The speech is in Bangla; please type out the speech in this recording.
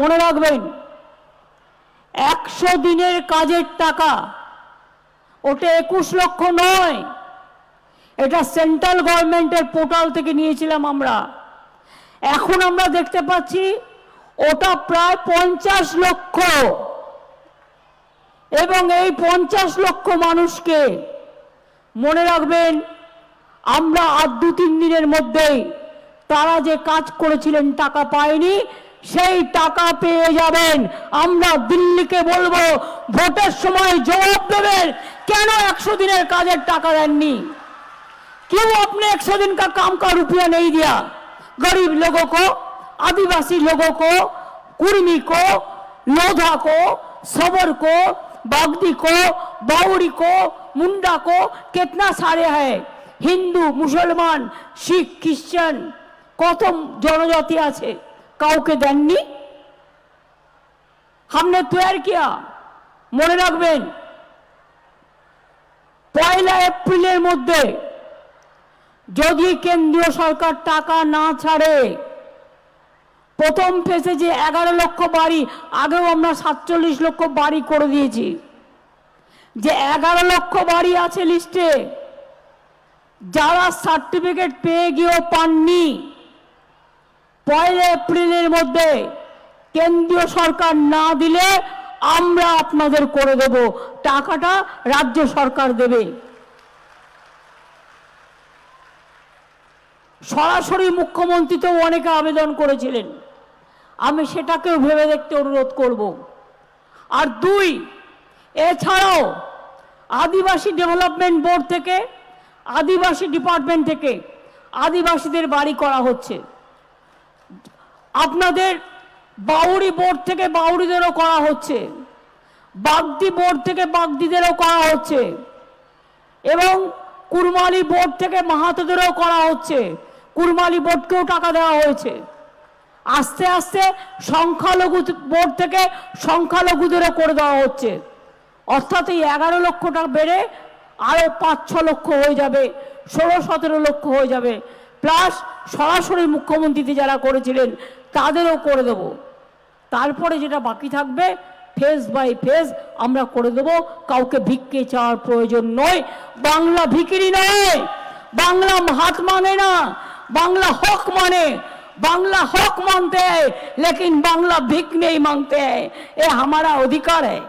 মনে রাখবেন, একশো দিনের কাজের টাকা ওটা একুশ লক্ষ নয়। এটা সেন্ট্রাল গভর্নমেন্টের পোর্টাল থেকে নিয়েছিলাম আমরা। এখন আমরা দেখতে পাচ্ছি ওটা প্রায় পঞ্চাশ লক্ষ। এবং এই পঞ্চাশ লক্ষ মানুষকে মনে রাখবেন, আমরা আর দু তিন দিনের মধ্যেই তারা যে কাজ করেছিলেন টাকা পায়নি সেই টাকা পেয়ে যাবেন আমরা দিল্লিকে বলবো ভোটের সময় জবাব দেবেন কেন একশো দিনের কাজের টাকা দেননি क्यों अपने एक सौ दिन का काम का रुपया नहीं दिया गरीब लोगों को आदिवासी लोगों को कुर्मी को लोधा को सबर को बागदी को बाउड़ी को मुंडा को कितना सारे है হিন্দু মুসলমান শিখ খ্রিস্টান কত জনজাতি আছে কাউকে দেননি हमने तैयार किया মনে রাখবেন পয়লা এপ্রিলের মধ্যে যদি কেন্দ্রীয় সরকার টাকা না ছাড়ে প্রথম ফেসে যে এগারো লক্ষ বাড়ি আগেও আমরা সাতচল্লিশ লক্ষ বাড়ি করে দিয়েছি যে এগারো লক্ষ বাড়ি আছে লিস্টে যারা সার্টিফিকেট পেয়ে গিয়েও পাননি পয়লা এপ্রিলের মধ্যে কেন্দ্রীয় সরকার না দিলে আমরা আপনাদের করে দেব। টাকাটা রাজ্য সরকার দেবে। সরাসরি মুখ্যমন্ত্রী তো অনেকে আবেদন করেছিলেন। আমি সেটাকেও ভেবে দেখতে অনুরোধ করব। আর দুই, এছাড়াও আদিবাসী ডেভেলপমেন্ট বোর্ড থেকে, আদিবাসী ডিপার্টমেন্ট থেকে আদিবাসীদের বাড়ি করা হচ্ছে। আপনাদের বাউরি বোর্ড থেকে বাউরিদেরও করা হচ্ছে। বাগদি বোর্ড থেকে বাগদিদেরও করা হচ্ছে। এবং কুরমালি বোর্ড থেকে মাহাতোদেরও করা হচ্ছে। কুরমালি বোর্ডকেও টাকা দেওয়া হয়েছে। আস্তে আস্তে সংখ্যালঘু বোর্ড থেকে সংখ্যালঘুদেরও করে দেওয়া হচ্ছে। অর্থাৎ এই এগারো লক্ষ টাকা বেড়ে আরও পাঁচ, ছ লক্ষ হয়ে যাবে, ষোলো, সতেরো লক্ষ হয়ে যাবে। প্লাস সরাসরি মুখ্যমন্ত্রীতে যারা করেছিলেন তাদেরও করে দেব তারপরে যেটা বাকি থাকবে ফেজ বাই ফেজ আমরা করে দেব কাউকে ভিক্ষে চাওয়ার প্রয়োজন নয় বাংলা ভিকিরি নয় বাংলা হাত মানে না बांग्ला हक माने बांग्ला हक मानते हैं लेकिन बांग्ला भिक नहीं मांगते हैं ये हमारा अधिकार है